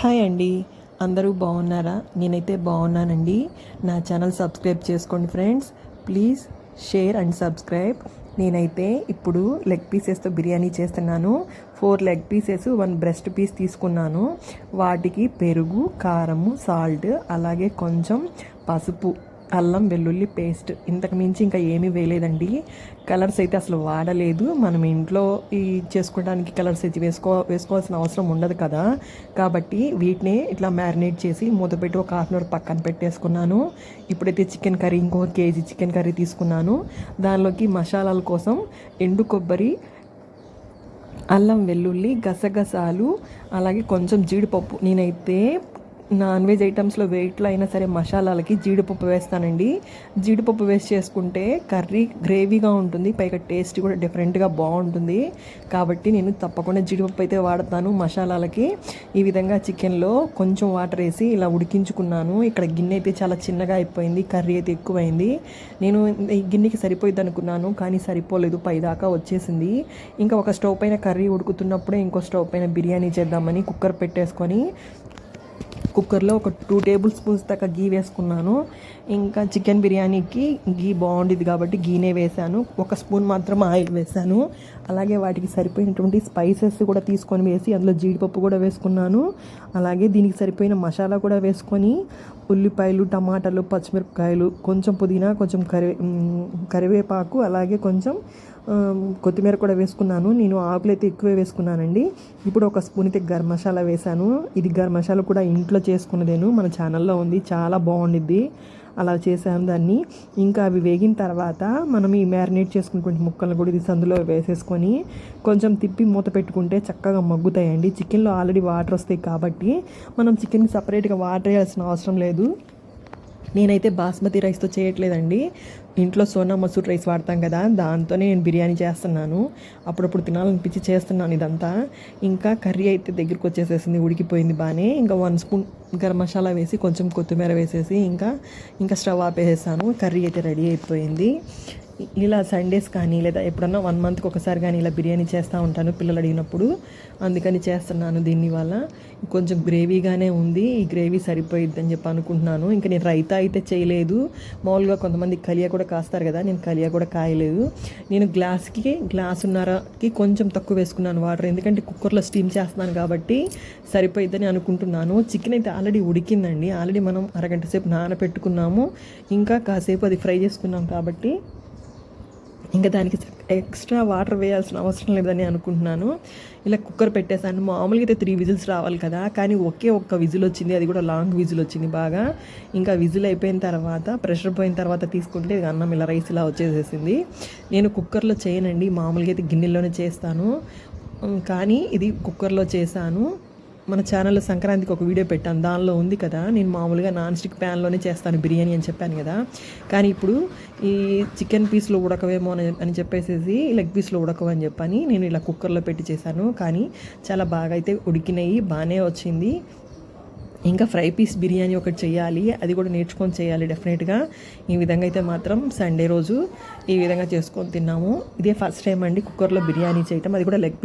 Hi అండి. అందరూ బాగున్నారా? నేనైతే బాగున్నానండి. నా ఛానల్ సబ్స్క్రైబ్ చేసుకోండి friends. Please share and subscribe. నేనైతే ఇప్పుడు లెగ్ పీసెస్తో బిర్యానీ చేస్తున్నాను. Four leg pieces one breast piece తీసుకున్నాను. వాటికి పెరుగు కారము సాల్ట్ అలాగే కొంచెం పసుపు. అల్లం వెల్లుల్లి పేస్ట్ ఇంతకు మించి ఇంకా ఏమీ వేయలేదండి. కలర్స్ అయితే అసలు వాడలేదు. మనం ఇంట్లో ఈ చేసుకోవడానికి కలర్స్ అయితే వేసుకో వేసుకోవాల్సిన అవసరం ఉండదు కదా. కాబట్టి వీటిని ఇట్లా మ్యారినేట్ చేసి మూత పెట్టి ఒక హాఫ్ అన్ అవర్ పక్కన పెట్టేసుకున్నాను. ఇప్పుడైతే చికెన్ కర్రీ ఇంకో కేజీ చికెన్ కర్రీ తీసుకున్నాను. దానిలోకి మసాలాల కోసం ఎండు కొబ్బరి అల్లం వెల్లుల్లి గసగసాలు అలాగే కొంచెం జీడిపప్పు. నేనైతే నాన్ వెజ్ ఐటమ్స్లో వెయిట్లో అయినా సరే మసాలాలకి జీడిపప్పు వేస్తానండి. జీడిపప్పు వేస్ట్ చేసుకుంటే కర్రీ గ్రేవీగా ఉంటుంది పైగా టేస్ట్ కూడా డిఫరెంట్గా బాగుంటుంది. కాబట్టి నేను తప్పకుండా జీడిపప్పు అయితే వాడతాను మసాలాలకి. ఈ విధంగా చికెన్లో కొంచెం వాటర్ వేసి ఇలా ఉడికించుకున్నాను. ఇక్కడ గిన్నె అయితే చాలా చిన్నగా అయిపోయింది కర్రీ అయితే ఎక్కువైంది. నేను ఈ గిన్నెకి సరిపోయింది అనుకున్నాను కానీ సరిపోలేదు పైదాకా వచ్చేసింది. ఇంకా ఒక స్టవ్ పైన కర్రీ ఉడుకుతున్నప్పుడే ఇంకో స్టవ్ పైన బిర్యానీ చేద్దామని కుక్కర్ పెట్టేసుకొని కుక్కర్లో ఒక టూ టేబుల్ స్పూన్స్ దాకా గీ వేసుకున్నాను. ఇంకా చికెన్ బిర్యానీకి గీ బాగుండేది కాబట్టి గీనే వేశాను. ఒక స్పూన్ మాత్రం ఆయిల్ వేశాను. అలాగే వాటికి సరిపోయినటువంటి స్పైసెస్ కూడా తీసుకొని వేసి అందులో జీడిపప్పు కూడా వేసుకున్నాను. అలాగే దీనికి సరిపోయిన మసాలా కూడా వేసుకొని ఉల్లిపాయలు టమాటాలు పచ్చిమిరపకాయలు కొంచెం పుదీనా కొంచెం కరివే కరివేపాకు అలాగే కొంచెం కొత్తిమీర కూడా వేసుకున్నాను. నేను ఆకులు అయితే ఎక్కువే వేసుకున్నానండి. ఇప్పుడు ఒక స్పూన్ అయితే గరం మసాలా వేశాను. ఇది గరం మసాలా కూడా ఇంట్లో చేసుకున్నదేను. మన ఛానల్లో ఉంది. చాలా బాగుండిద్ది. అలా చేసాం దాన్ని. ఇంకా అవి వేగిన తర్వాత మనం ఈ మ్యారినేట్ చేసుకున్నటువంటి ముక్కలను కూడా ఇది సందులో వేసేసుకొని కొంచెం తిప్పి మూత పెట్టుకుంటే చక్కగా మగ్గుతాయండి. చికెన్లో ఆల్రెడీ వాటర్ వస్తాయి కాబట్టి మనం చికెన్కి సపరేట్గా వాటర్ వేయాల్సిన అవసరం లేదు. నేనైతే బాస్మతి రైస్తో చేయట్లేదండి. ఇంట్లో సోనా మసూర్ రైస్ వాడతాం కదా దాంతోనే నేను బిర్యానీ చేస్తున్నాను. అప్పుడప్పుడు తినాలనిపించి చేస్తున్నాను ఇదంతా. ఇంకా కర్రీ అయితే దగ్గరికి వచ్చేసేసింది ఉడికిపోయింది బాగానే ఇంకా వన్ స్పూన్ గరం మసాలా వేసి కొంచెం కొత్తిమీర వేసేసి ఇంకా ఇంకా స్టవ్ ఆపేసేసాను కర్రీ అయితే రెడీ అయిపోయింది. ఇలా సండేస్ కానీ లేదా ఎప్పుడన్నా వన్ మంత్కి ఒకసారి కానీ ఇలా బిర్యానీ చేస్తూ ఉంటాను పిల్లలు అడిగినప్పుడు. అందుకని చేస్తున్నాను దీని వల్ల కొంచెం గ్రేవీగానే ఉంది ఈ గ్రేవీ సరిపోయిద్ది అని చెప్పి అనుకుంటున్నాను. ఇంకా నేను రైతా అయితే చేయలేదు. మామూలుగా కొంతమంది కలియా కూడా కాస్తారు కదా నేను కలియా కూడా కాయలేదు. నేను గ్లాస్కి గ్లాసున్నరకి కొంచెం తక్కువ వేసుకున్నాను వాటర్. ఎందుకంటే కుక్కర్లో స్టీమ్ చేస్తున్నాను కాబట్టి సరిపోయిద్దని అనుకుంటున్నాను. చికెన్ అయితే ఆల్రెడీ ఉడికిందండి. ఆల్రెడీ మనం అరగంట సేపు నానబెట్టుకున్నాము. ఇంకా కాసేపు అది ఫ్రై చేసుకున్నాం కాబట్టి ఇంకా దానికి ఎక్స్ట్రా వాటర్ వేయాల్సిన అవసరం లేదని అనుకుంటున్నాను. ఇలా కుక్కర్ పెట్టేసాను మామూలుగా అయితే త్రీ విజిల్స్ రావాలి కదా కానీ ఒకే ఒక్క విజిల్ వచ్చింది. అది కూడా లాంగ్ విజిల్ వచ్చింది బాగా. ఇంకా విజిల్ అయిపోయిన తర్వాత ప్రెషర్ పోయిన తర్వాత తీసుకుంటే అన్నం ఇలా రైస్ ఇలా వచ్చేసేసింది. నేను కుక్కర్లో చేయనండి. మామూలుగా అయితే గిన్నెలోనే చేస్తాను. కానీ ఇది కుక్కర్లో చేశాను. మన ఛానల్లో సంక్రాంతికి ఒక వీడియో పెట్టాను. దానిలో ఉంది కదా నేను మామూలుగా నాన్ స్టిక్ ప్యాన్లోనే చేస్తాను బిర్యానీ అని చెప్పాను కదా. కానీ ఇప్పుడు ఈ చికెన్ పీస్లో ఉడకవేమో అని అని చెప్పేసేసి లెగ్ పీస్లో ఉడకవని చెప్పని నేను ఇలా కుక్కర్లో పెట్టి చేశాను. కానీ చాలా బాగా అయితే ఉడికినాయి బాగానే వచ్చింది. ఇంకా ఫ్రై పీస్ బిర్యానీ ఒకటి చేయాలి అది కూడా నేర్చుకొని చేయాలి డెఫినెట్గా ఈ విధంగా అయితే మాత్రం సండే రోజు ఈ విధంగా చేసుకొని తిన్నాము. ఇదే ఫస్ట్ టైం అండి కుక్కర్లో బిర్యానీ చేయటం. అది కూడా లెగ్ పీస్